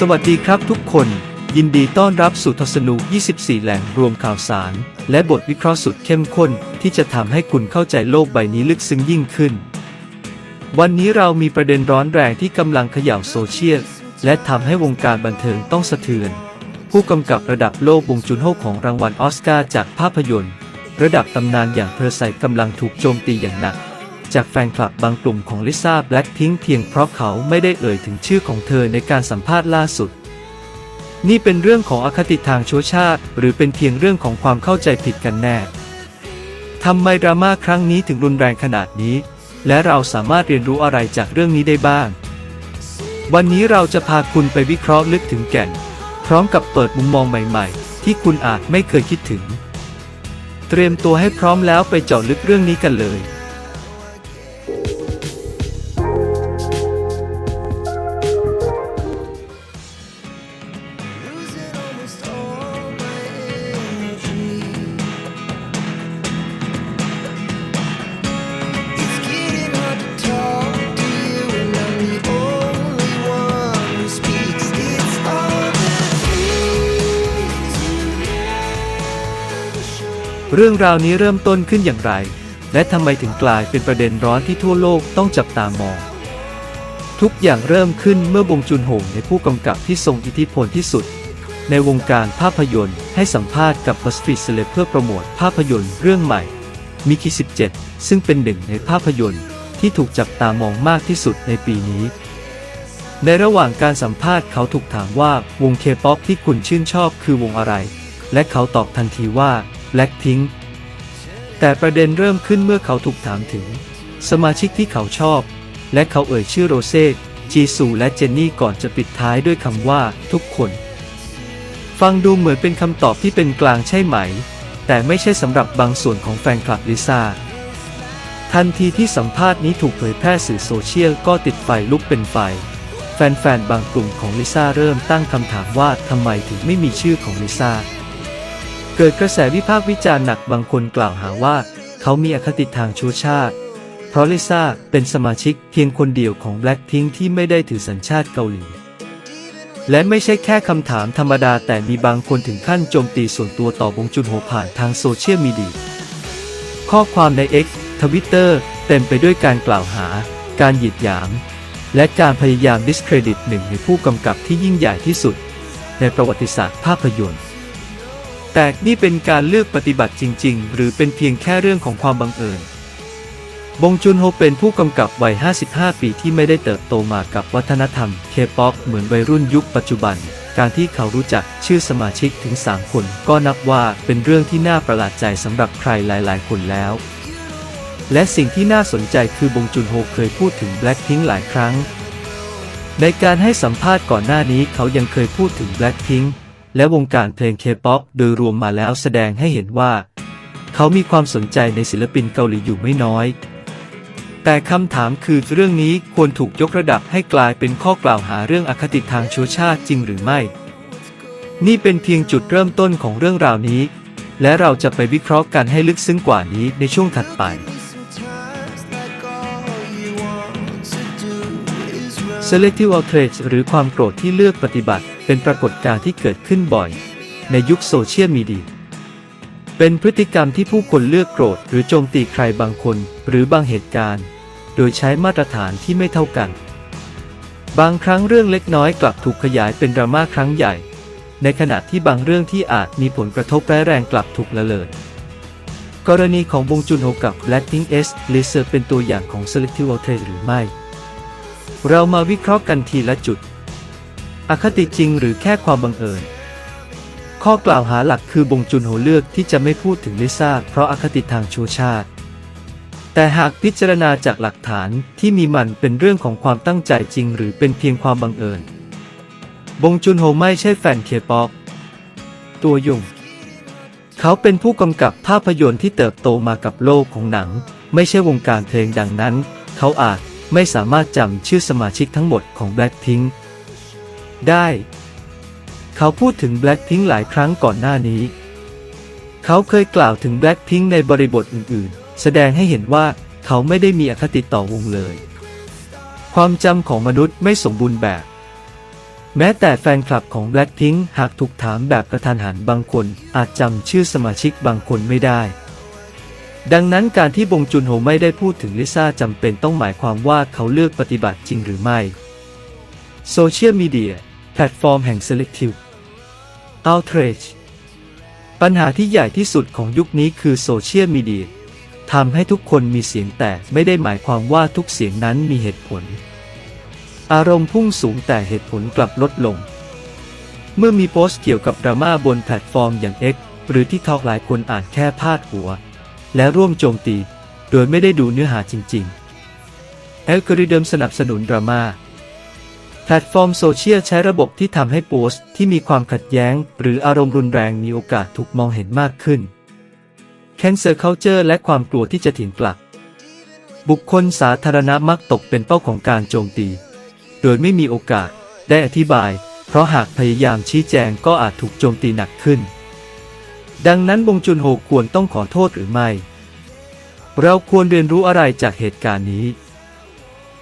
สวัสดีครับทุกคน ยินดีต้อนรับสู่ทศนุ 24 แหล่งรวมข่าวสาร และบทวิเคราะห์สุดเข้มข้น ที่จะทำให้คุณเข้าใจโลกใบนี้ลึกซึ้งยิ่งขึ้น วันนี้เรามีประเด็นร้อนแรงที่กำลังเขย่าโซเชียลและทำให้วงการบันเทิงต้องสะเทือน ผู้กำกับระดับโลกบงจุนโฮของรางวัลออสการ์จากภาพยนตร์ ระดับตำนานอย่างเพอร์ไซกำลังถูกโจมตีอย่างหนัก จากแฟนคลับบางกลุ่มของลิซ่าแบล็คพิงเพียงเพราะเขาไม่ได้เอ่ยถึงชื่อของเธอในการสัมภาษณ์ล่าสุด นี่เป็นเรื่องของอคติทางชั่วชาติ หรือเป็นเพียงเรื่องของความเข้าใจผิดกันแน่ทำไมดราม่าครั้งนี้ถึงรุนแรงขนาดนี้ และเราสามารถเรียนรู้อะไรจากเรื่องนี้ได้บ้าง วันนี้เราจะพาคุณไปวิเคราะห์ลึกถึงแก่น พร้อมกับเปิดมุมมองใหม่ ๆ ที่คุณอาจไม่เคยคิดถึง เตรียมตัวให้พร้อมแล้วไปเจาะลึกเรื่องนี้กันเลย เรื่องราวนี้เริ่มต้นขึ้นอย่างไร และทำไมถึงกลายเป็นประเด็นร้อนที่ทั่วโลกต้องจับตามอง ทุกอย่างเริ่มขึ้นเมื่อบงจุนโฮงในผู้กำกับที่ทรงอิทธิพลที่สุด ในวงการภาพยนตร์ให้สัมภาษณ์กับ BuzzFeed Celeb เพื่อโปรโมทภาพยนตร์เรื่องใหม่มิคิ17 ซึ่งเป็นหนึ่งในภาพยนตร์ที่ถูกจับตามองมากที่สุดในปีนี้ ในระหว่างการสัมภาษณ์เขาถูกถามว่าวงเคป๊อปที่คุณชื่นชอบคือวงอะไร และเขาตอบทันทีว่า Blackpink แต่ประเด็นเริ่มขึ้นเมื่อเขาถูกถามถึง สมาชิกที่เขาชอบ และเขาเอ่ยชื่อโรเซ่จีซูและเจนนี่ก่อนจะปิดท้ายด้วยคำว่า ทุกคน ฟังดูเหมือนเป็นคำตอบที่เป็นกลางใช่ไหม แต่ไม่ใช่สำหรับบางส่วนของแฟนคลับลิซ่าทันทีที่สัมภาษณ์นี้ถูกเผยแพร่สื่อโซเชียลก็ติดไฟลุกเป็นไฟ แฟนๆ บางกลุ่มของลิซ่าเริ่มตั้งคำถามว่าทำไมถึงไม่มีชื่อของลิซ่า เกิดกระแสวิพากษ์วิจารณ์หนักบางคนกล่าวหาว่า เขามีอคติทางชูชาติ เพราะลิซ่าเป็นสมาชิกเพียงคนเดียวของ Blackpink ที่ไม่ได้ถือสัญชาติเกาหลี และไม่ใช่แค่คำถามธรรมดาแต่มีบางคนถึงขั้นโจมตีส่วนตัวต่อบงจุนโฮผ่านทางโซเชียลมีเดียข้อความใน X ทวิตเตอร์เต็มไปด้วยการกล่าวหา การหยิดหยาม และการพยายามดิสเครดิตหนึ่งในผู้กำกับที่ยิ่งใหญ่ที่สุด ในประวัติศาสตร์ภาพยนตร์ แต่นี่เป็นการเลือกปฏิบัติจริง ๆ หรือเป็นเพียงแค่เรื่องของความบังเอิญ บงจุนโฮเป็นผู้กำกับวัย 55 ปีที่ไม่ได้เติบโตมากับวัฒนธรรมเคป๊อปเหมือนวัยรุ่นยุคปัจจุบัน การที่เขารู้จักชื่อสมาชิกถึง 3 คน ก็นับว่าเป็นเรื่องที่น่าประหลาดใจสำหรับใครหลาย ๆ คนแล้ว และสิ่งที่น่าสนใจคือบงจุนโฮเคยพูดถึง Blackpink หลายครั้ง ในการให้สัมภาษณ์ก่อนหน้านี้เขายังเคยพูดถึง Blackpink และวงการเพลงเคป๊อปโดยรวมมาแล้วแสดงให้เห็นว่า เขามีความสนใจในศิลปินเกาหลีอยู่ไม่น้อย แต่คำถามคือเรื่องนี้ควรถูกยกระดับให้กลายเป็นข้อกล่าวหาเรื่องอคติทางชื้อชาติจริงหรือไม่ นี่เป็นเพียงจุดเริ่มต้นของเรื่องราวนี้ และเราจะไปวิเคราะห์กันให้ลึกซึ้งกว่านี้ในช่วงถัดไป selective outrage หรือความโกรธที่เลือกปฏิบัติ เป็นปรากฏการณ์ที่เกิดขึ้นบ่อย ในยุคโซเชียลมีเดีย เป็นพฤติกรรมที่ผู้คนเลือกโกรธหรือโจมตีใครบางคนหรือบางเหตุการณ์ โดยใช้มาตรฐานที่ไม่เท่ากัน บางครั้งเรื่องเล็กน้อยกลับถูกขยายเป็นดราม่าครั้งใหญ่ ในขณะที่บางเรื่องที่อาจมีผลกระทบร้ายแรงกลับถูกละเลยกรณีของบงจุนโฮกับ Blackpink S l i z e r เป็นตัวอย่างของ selective t r a หรือไม่ เรามาวิเคราะห์กันทีละจุด อคติจริงหรือแค่ความบังเอิญ ข้อกล่าวหาหลักคือบงจุนโฮเลือกที่จะไม่พูดถึงลิซ่าเพราะอคติทางชูชาติ แต่หากพิจารณาจากหลักฐานที่มีมันเป็นเรื่องของความตั้งใจจริง หรือเป็นเพียงความบังเอิญ บงจุนโฮไม่ใช่แฟนเคป๊อปตัวยุ่งเขาเป็นผู้กำกับภาพยนตร์ที่เติบโตมากับโลกของหนัง ไม่ใช่วงการเพลงดังนั้น เขาอาจไม่สามารถจำชื่อสมาชิกทั้งหมดของ Blackpink ได้ เขาพูดถึง Blackpink หลายครั้งก่อนหน้านี้ เขาเคยกล่าวถึง Blackpink ในบริบทอื่นๆ แสดงให้เห็นว่าเขาไม่ได้มีอคติต่อวงเลย ความจำของมนุษย์ไม่สมบูรณ์แบบ แม้แต่แฟนคลับของ Blackpink หากถูกถามแบบกระทันหันบางคน อาจจำชื่อสมาชิกบางคนไม่ได้ดังนั้นการที่บงจุนโฮไม่ได้พูดถึงลิซ่าจำเป็นต้องหมายความว่าเขาเลือกปฏิบัติจริงหรือไม่ โซเชียลมีเดีย แพลตฟอร์มแห่ง Selective Outrage ปัญหาที่ใหญ่ที่สุดของยุคนี้คือโซเชียลมีเดียทำให้ทุกคนมีเสียงแต่ไม่ได้หมายความว่าทุกเสียงนั้นมีเหตุผล อารมณ์พุ่งสูงแต่เหตุผลกลับลดลง เมื่อมีโพสต์เกี่ยวกับดราม่าบนแพลตฟอร์มอย่าง X หรือที่ทอกหลายคนอ่านแค่พาดหัว และร่วมโจมตี โดยไม่ได้ดูเนื้อหาจริงๆแอลกอริทึมสนับสนุนดราม่า แพลตฟอร์มโซเชียลใช้ระบบที่ทำให้โพสต์ที่มีความขัดแย้ง หรืออารมณ์รุนแรงมีโอกาสถูกมองเห็นมากขึ้น Cancel Culture และความกลัวที่จะถิ่นกลับ บุคคลสาธารณะมักตกเป็นเป้าของการโจมตี โดยไม่มีโอกาสได้อธิบาย เพราะหากพยายามชี้แจงก็อาจถูกโจมตีหนักขึ้น ดังนั้นบงจุนโฮควรต้องขอโทษหรือไม่ เราควรเรียนรู้อะไรจากเหตุการณ์นี้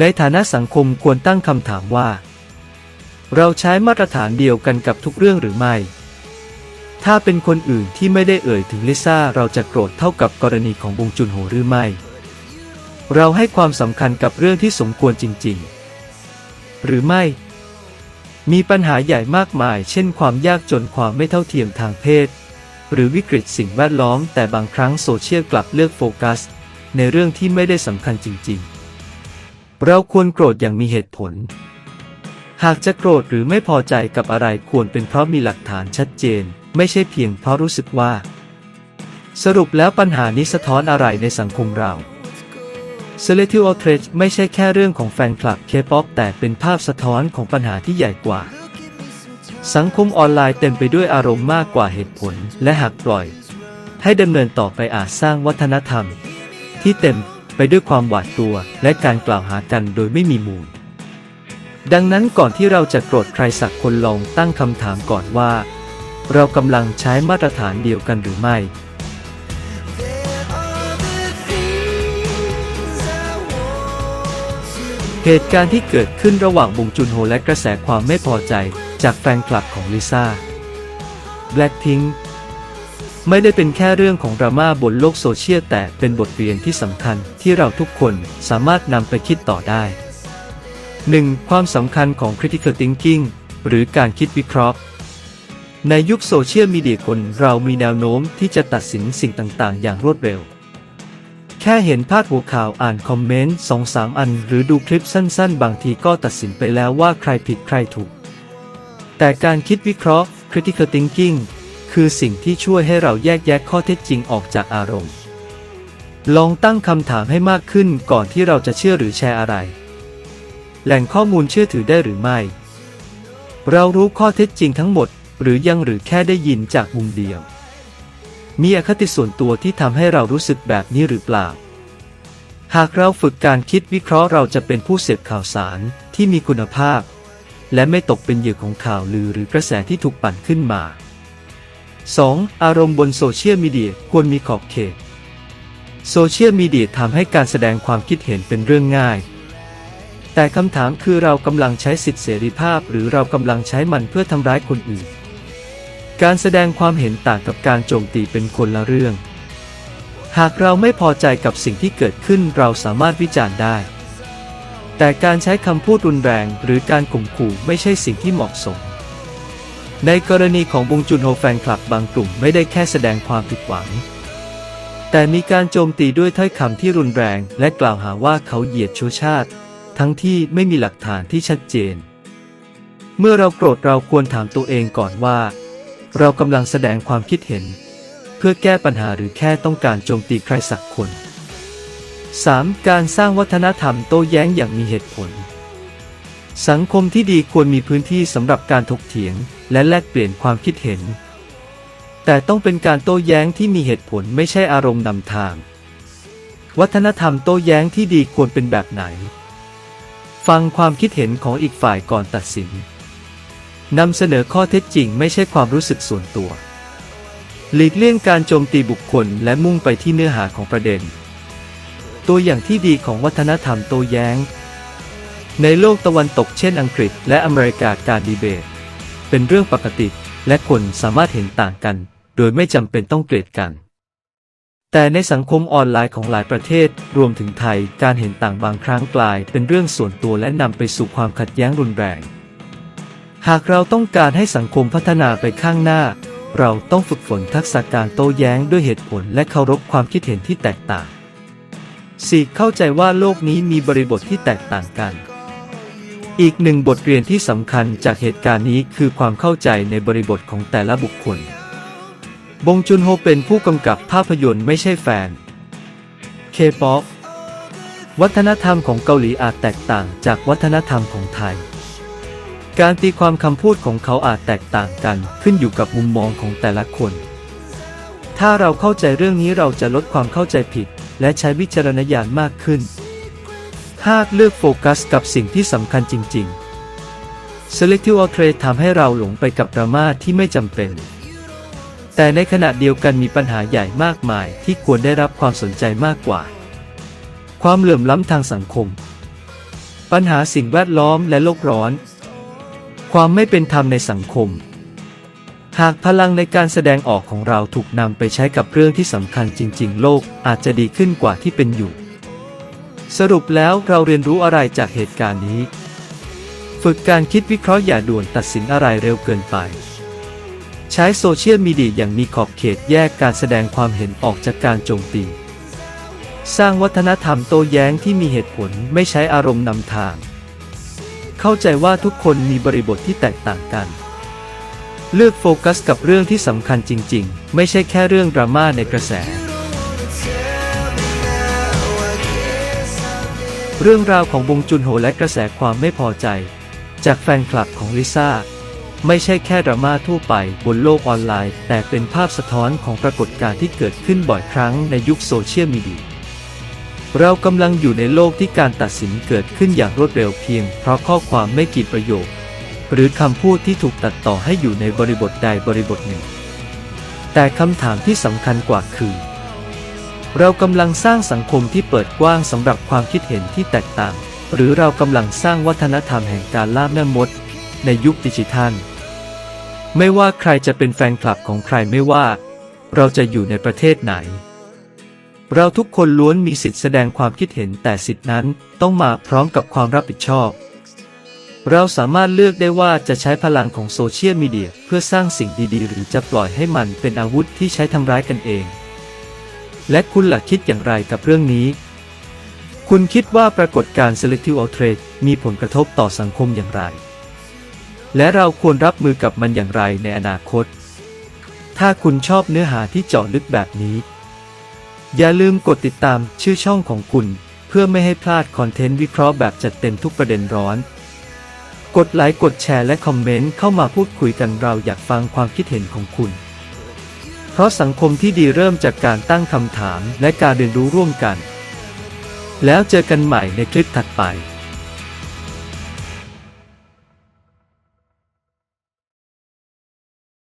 ในฐานะสังคมควรตั้งคำถามว่า เราใช้มาตรฐานเดียวกันกับทุกเรื่องหรือไม่ ถ้าเป็นคนอื่นที่ไม่ได้เอ่ยถึงลิซ่าเราจะโกรธเท่ากับกรณีของบงจุนโฮหรือไม่ เราให้ความสำคัญกับเรื่องที่สมควรจริง ๆ หรือไม่ มีปัญหาใหญ่มากมาย เช่น ความยากจนความไม่เท่าเทียมทางเพศ หรือวิกฤตสิ่งแวดล้อม แต่บางครั้งโซเชียลกลับเลือกโฟกัส ในเรื่องที่ไม่ได้สำคัญจริง ๆ เราควรโกรธอย่างมีเหตุผล หากจะโกรธหรือไม่พอใจกับอะไรควรเป็นเพราะมีหลักฐานชัดเจน ไม่ใช่เพียงเพราะรู้สึกว่า สรุปแล้วปัญหานี้สะท้อนอะไรในสังคมเรา s e l e c t i v e Outrage ไม่ใช่แค่เรื่องของแฟนคลับ K-POP แต่เป็นภาพสะท้อนของปัญหาที่ใหญ่กว่า สังคมออนไลน์เต็มไปด้วยอารมณ์มากกว่าเหตุผลและหากปล่อย ให้ดำเนินต่อไปอาจสร้างวัฒนธรรม ที่เต็มไปด้วยความหวาดกลัวและการกล่าวหากันโดยไม่มีมูล ดังนั้นก่อนที่เราจะโกรธใครสักคนลองตั้งคำถามก่อนว่า เรากำลังใช้มาตรฐานเดียวกันหรือไม่ เหตุการณ์ที่เกิดขึ้นระหว่างบงจุนโฮและกระแสความไม่พอใจจากแฟนคลับของลิซ่า Blackpink ไม่ได้เป็นแค่เรื่องของดราม่าบนโลกโซเชียลแต่เป็นบทเรียนที่สำคัญที่เราทุกคนสามารถนำไปคิดต่อได้ 1. ความสำคัญของ critical thinking หรือการคิดวิเคราะห์ ในยุคโซเชียลมีเดียคนเรามีแนวโน้มที่จะตัดสินสิ่งต่างๆ อย่างรวดเร็ว แค่เห็นพาดหัวข่าวอ่านคอมเมนต์สองสามอัน หรือดูคลิปสั้นๆ บางทีก็ตัดสินไปแล้วว่าใครผิดใครถูก แต่การคิดวิเคราะห์ critical thinking คือสิ่งที่ช่วยให้เราแยกแยะข้อเท็จจริงออกจากอารมณ์ ลองตั้งคำถามให้มากขึ้นก่อนที่เราจะเชื่อหรือแชร์อะไร แหล่งข้อมูลเชื่อถือได้หรือไม่ เรารู้ข้อเท็จจริงทั้งหมด หรือยังหรือแค่ได้ยินจากมุมเดียว มีอคติส่วนตัวที่ทำให้เรารู้สึกแบบนี้หรือเปล่า หากเราฝึกการคิดวิเคราะห์เราจะเป็นผู้เสพข่าวสารที่มีคุณภาพ และไม่ตกเป็นเหยื่อของข่าวลือหรือกระแสที่ถูกปั่นขึ้นมา 2. อารมณ์บนโซเชียลมีเดียควรมีขอบเขตโซเชียลมีเดียทำให้การแสดงความคิดเห็นเป็นเรื่องง่าย แต่คำถามคือเรากำลังใช้สิทธิเสรีภาพ หรือเรากำลังใช้มันเพื่อทำร้ายคนอื่น การแสดงความเห็นต่างกับการโจมตีเป็นคนละเรื่อง หากเราไม่พอใจกับสิ่งที่เกิดขึ้นเราสามารถวิจารณ์ได้ แต่การใช้คำพูดรุนแรงหรือการข่มขู่ไม่ใช่สิ่งที่เหมาะสม ในกรณีของบงจุนโฮแฟนคลับบางกลุ่มไม่ได้แค่แสดงความผิดหวังแต่มีการโจมตีด้วยถ้อยคำที่รุนแรง และกล่าวหาว่าเขาเหยียดชื้อชาติ ทั้งที่ไม่มีหลักฐานที่ชัดเจน เมื่อเราโกรธเราควรถามตัวเองก่อนว่า เรากำลังแสดงความคิดเห็น เพื่อแก้ปัญหาหรือแค่ต้องการโจมตีใครสักคน 3. การสร้างวัฒนธรรมโต้แย้งอย่างมีเหตุผล สังคมที่ดีควรมีพื้นที่สำหรับการถกเถียง และแลกเปลี่ยนความคิดเห็น แต่ต้องเป็นการโต้แย้งที่มีเหตุผลไม่ใช่อารมณ์นำทาง วัฒนธรรมโต้แย้งที่ดีควรเป็นแบบไหน ฟังความคิดเห็นของอีกฝ่ายก่อนตัดสินนำเสนอข้อเท็จจริงไม่ใช่ความรู้สึกส่วนตัว หลีกเลี่ยงการโจมตีบุคคลและมุ่งไปที่เนื้อหาของประเด็น ตัวอย่างที่ดีของวัฒนธรรมโต้แย้ง ในโลกตะวันตกเช่นอังกฤษและอเมริกาการดีเบต เป็นเรื่องปกติและคนสามารถเห็นต่างกัน โดยไม่จำเป็นต้องเกลียดกัน แต่ในสังคมออนไลน์ของหลายประเทศ รวมถึงไทย การเห็นต่างบางครั้งกลาย เป็นเรื่องส่วนตัวและนำไปสู่ความขัดแย้งรุนแรง หากเราต้องการให้สังคมพัฒนาไปข้างหน้า เราต้องฝึกฝนทักษะการโต้แย้งด้วยเหตุผลและเคารพความคิดเห็นที่แตกต่าง 4. เข้าใจว่าโลกนี้มีบริบทที่แตกต่างกัน อีกหนึ่งบทเรียนที่สำคัญจากเหตุการณ์นี้คือความเข้าใจในบริบทของแต่ละบุคคล บงจุนโฮเป็นผู้กำกับภาพยนตร์ไม่ใช่แฟน K-POP วัฒนธรรมของเกาหลีอาจแตกต่างจากวัฒนธรรมของไทย การตีความคำพูดของเขาอาจแตกต่างกันขึ้นอยู่กับมุมมองของแต่ละคน ถ้าเราเข้าใจเรื่องนี้เราจะลดความเข้าใจผิด และใช้วิจารณญาณมากขึ้น 5. เลือกโฟกัสกับสิ่งที่สำคัญจริง ๆ Selective Trade ทำให้เราหลงไปกับดราม่าที่ไม่จำเป็น แต่ในขณะเดียวกันมีปัญหาใหญ่มากมายที่ควรได้รับความสนใจมากกว่า ความเหลื่อมล้ำทางสังคม ปัญหาสิ่งแวดล้อมและโลกร้อน ความไม่เป็นธรรมในสังคม หากพลังในการแสดงออกของเราถูกนำไปใช้กับเรื่องที่สำคัญจริง ๆ โลกอาจจะดีขึ้นกว่าที่เป็นอยู่ สรุปแล้วเราเรียนรู้อะไรจากเหตุการณ์นี้ ฝึกการคิดวิเคราะห์อย่าด่วนตัดสินอะไรเร็วเกินไป ใช้โซเชียลมีเดียอย่างมีขอบเขตแยกการแสดงความเห็นออกจากการโจมตี สร้างวัฒนธรรมโต้แย้งที่มีเหตุผลไม่ใช้อารมณ์นำทาง เข้าใจว่าทุกคนมีบริบทที่แตกต่างกัน เลือกโฟกัสกับเรื่องที่สำคัญจริง ๆ ไม่ใช่แค่เรื่องดราม่าในกระแส เรื่องราวของบงจุนโฮและกระแสความไม่พอใจ จากแฟนคลับของลิซ่า ไม่ใช่แค่ดราม่าทั่วไปบนโลกออนไลน์ แต่เป็นภาพสะท้อนของปรากฏการณ์ที่เกิดขึ้นบ่อยครั้งในยุคโซเชียลมีเดียเรากำลังอยู่ในโลกที่การตัดสินเกิดขึ้นอย่างรวดเร็วเพียง เพราะข้อความไม่กี่ประโยค หรือคำพูดที่ถูกตัดต่อให้อยู่ในบริบทใดบริบทหนึ่ง แต่คำถามที่สำคัญกว่าคือ เรากำลังสร้างสังคมที่เปิดกว้างสำหรับความคิดเห็นที่แตกต่าง หรือเรากำลังสร้างวัฒนธรรมแห่งการล่าแม่มด ในยุคดิจิทัล ไม่ว่าใครจะเป็นแฟนคลับของใครไม่ว่า เราจะอยู่ในประเทศไหน เราทุกคนล้วนมีสิทธิแสดงความคิดเห็นแต่สิทธินั้นต้องมาพร้อมกับความรับผิดชอบ เราสามารถเลือกได้ว่าจะใช้พลังของโซเชียลมีเดียเพื่อสร้างสิ่งดีๆ หรือจะปล่อยให้มันเป็นอาวุธที่ใช้ทำร้ายกันเอง และคุณล่ะคิดอย่างไรกับเรื่องนี้คุณคิดว่าปรากฏการณ์ selective outrage มีผลกระทบต่อสังคมอย่างไร และเราควรรับมือกับมันอย่างไรในอนาคต ถ้าคุณชอบเนื้อหาที่เจาะลึกแบบนี้ อย่าลืมกดติดตามชื่อช่องของคุณ เพื่อไม่ให้พลาดคอนเทนต์วิเคราะห์แบบจัดเต็มทุกประเด็นร้อน กดไลค์กดแชร์และคอมเมนต์เข้ามาพูดคุยกันเราอยากฟังความคิดเห็นของคุณ เพราะสังคมที่ดีเริ่มจากการตั้งคำถามและการเรียนรู้ร่วมกัน แล้วเจอกันใหม่ในคลิปถัดไป